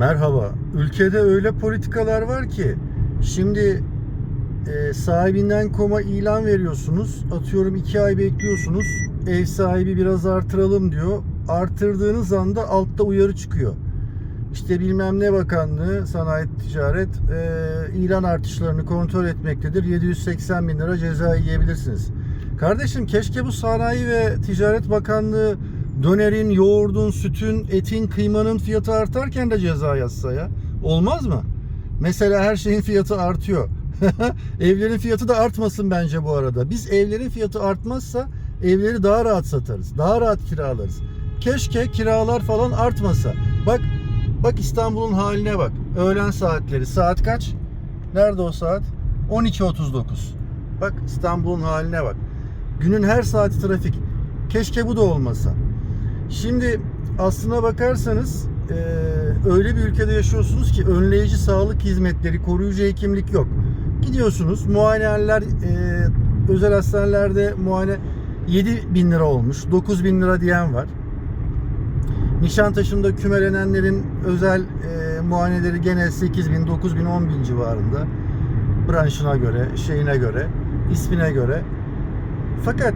Merhaba. Ülkede öyle politikalar var ki şimdi e, sahibinden koma ilan veriyorsunuz. Atıyorum iki ay bekliyorsunuz. Ev sahibi biraz artıralım diyor. Artırdığınız anda altta uyarı çıkıyor. İşte bilmem ne bakanlığı sanayi ticaret e, ilan artışlarını kontrol etmektedir. 780 bin lira ceza yiyebilirsiniz. Kardeşim keşke bu sanayi ve ticaret bakanlığı dönerin, yoğurdun, sütün, etin, kıymanın fiyatı artarken de ceza yazsa ya. Olmaz mı? Mesela her şeyin fiyatı artıyor. evlerin fiyatı da artmasın bence bu arada. Biz evlerin fiyatı artmazsa evleri daha rahat satarız. Daha rahat kiralarız. Keşke kiralar falan artmasa. Bak bak İstanbul'un haline bak. Öğlen saatleri. Saat kaç? Nerede o saat? 12.39. Bak İstanbul'un haline bak. Günün her saati trafik. Keşke bu da olmasa. Şimdi aslına bakarsanız e, öyle bir ülkede yaşıyorsunuz ki önleyici sağlık hizmetleri, koruyucu hekimlik yok. Gidiyorsunuz muayenehaneler e, özel hastanelerde muayene 7 bin lira olmuş, 9 bin lira diyen var. Nişantaşı'nda kümelenenlerin özel e, muayeneleri gene 8 bin, 9 bin, 10 bin civarında. Branşına göre, şeyine göre, ismine göre. Fakat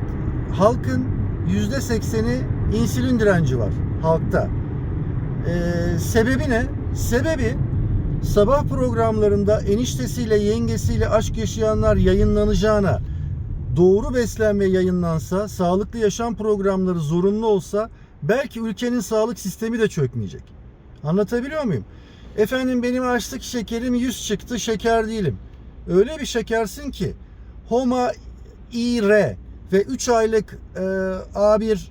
halkın %80'i insülin direnci var halkta. Ee, sebebi ne? Sebebi sabah programlarında eniştesiyle yengesiyle aşk yaşayanlar yayınlanacağına doğru beslenme yayınlansa, sağlıklı yaşam programları zorunlu olsa belki ülkenin sağlık sistemi de çökmeyecek. Anlatabiliyor muyum? Efendim benim açlık şekerim 100 çıktı, şeker değilim. Öyle bir şekersin ki Homa IR ve 3 aylık e, A1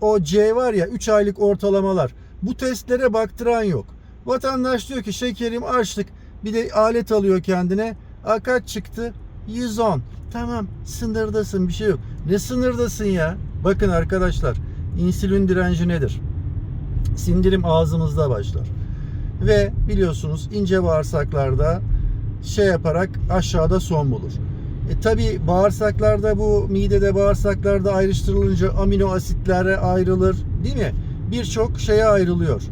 o C var ya 3 aylık ortalamalar. Bu testlere baktıran yok. Vatandaş diyor ki şekerim açlık. Bir de alet alıyor kendine. A kaç çıktı? 110. Tamam sınırdasın bir şey yok. Ne sınırdasın ya? Bakın arkadaşlar insülin direnci nedir? Sindirim ağzımızda başlar. Ve biliyorsunuz ince bağırsaklarda şey yaparak aşağıda son bulur. E tabi bağırsaklarda bu midede bağırsaklarda ayrıştırılınca amino asitlere ayrılır değil mi? Birçok şeye ayrılıyor.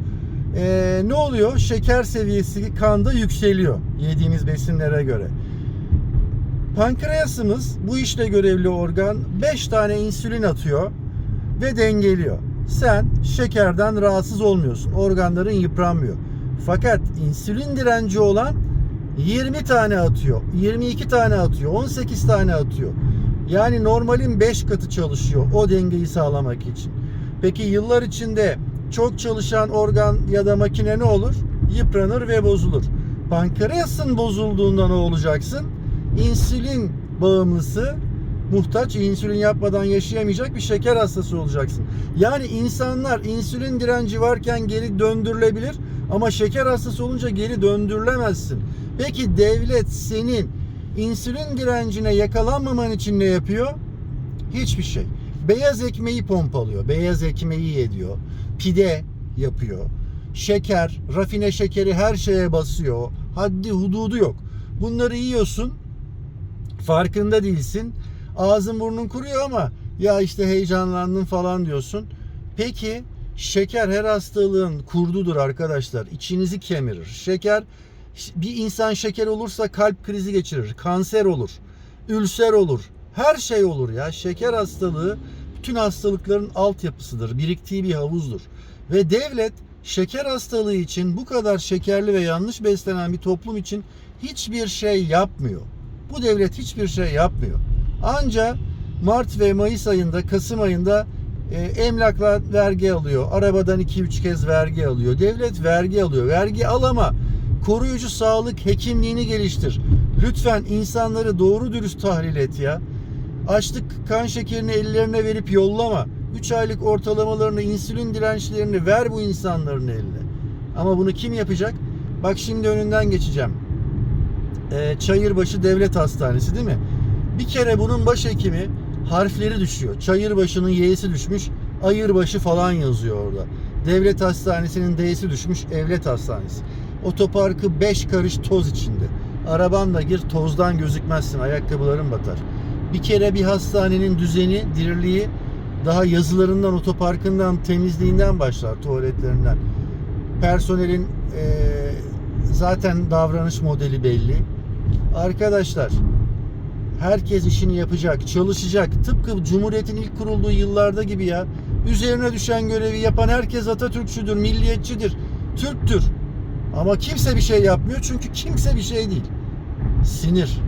E, ne oluyor? Şeker seviyesi kanda yükseliyor yediğimiz besinlere göre. Pankreasımız bu işle görevli organ 5 tane insülin atıyor ve dengeliyor. Sen şekerden rahatsız olmuyorsun. Organların yıpranmıyor. Fakat insülin direnci olan 20 tane atıyor, 22 tane atıyor, 18 tane atıyor. Yani normalin 5 katı çalışıyor o dengeyi sağlamak için. Peki yıllar içinde çok çalışan organ ya da makine ne olur? Yıpranır ve bozulur. Pankreasın bozulduğunda ne olacaksın? İnsülin bağımlısı muhtaç insülin yapmadan yaşayamayacak bir şeker hastası olacaksın. Yani insanlar insülin direnci varken geri döndürülebilir ama şeker hastası olunca geri döndürülemezsin. Peki devlet senin insülin direncine yakalanmaman için ne yapıyor? Hiçbir şey. Beyaz ekmeği pompalıyor. Beyaz ekmeği yediyor. Pide yapıyor. Şeker, rafine şekeri her şeye basıyor. Haddi hududu yok. Bunları yiyorsun. Farkında değilsin. Ağzın burnun kuruyor ama ya işte heyecanlandın falan diyorsun. Peki şeker her hastalığın kurdudur arkadaşlar. İçinizi kemirir. Şeker bir insan şeker olursa kalp krizi geçirir, kanser olur, ülser olur, her şey olur ya. Şeker hastalığı bütün hastalıkların altyapısıdır, biriktiği bir havuzdur. Ve devlet şeker hastalığı için bu kadar şekerli ve yanlış beslenen bir toplum için hiçbir şey yapmıyor. Bu devlet hiçbir şey yapmıyor. Anca Mart ve Mayıs ayında, Kasım ayında e, emlakla vergi alıyor. Arabadan 2-3 kez vergi alıyor. Devlet vergi alıyor. Vergi al ama koruyucu sağlık hekimliğini geliştir. Lütfen insanları doğru dürüst tahlil et ya. Açlık kan şekerini ellerine verip yollama. 3 aylık ortalamalarını, insülin dirençlerini ver bu insanların eline. Ama bunu kim yapacak? Bak şimdi önünden geçeceğim. Ee, Çayırbaşı Devlet Hastanesi değil mi? Bir kere bunun başhekimi harfleri düşüyor. Çayırbaşı'nın Y'si düşmüş, Ayırbaşı falan yazıyor orada. Devlet Hastanesi'nin D'si düşmüş, Evlet Hastanesi. Otoparkı 5 karış toz içinde. Arabanla gir tozdan gözükmezsin. Ayakkabıların batar. Bir kere bir hastanenin düzeni, diriliği daha yazılarından, otoparkından, temizliğinden başlar, tuvaletlerinden. Personelin e, zaten davranış modeli belli. Arkadaşlar herkes işini yapacak, çalışacak. Tıpkı Cumhuriyet'in ilk kurulduğu yıllarda gibi ya. Üzerine düşen görevi yapan herkes Atatürkçüdür, milliyetçidir, Türktür. Ama kimse bir şey yapmıyor çünkü kimse bir şey değil. Sinir.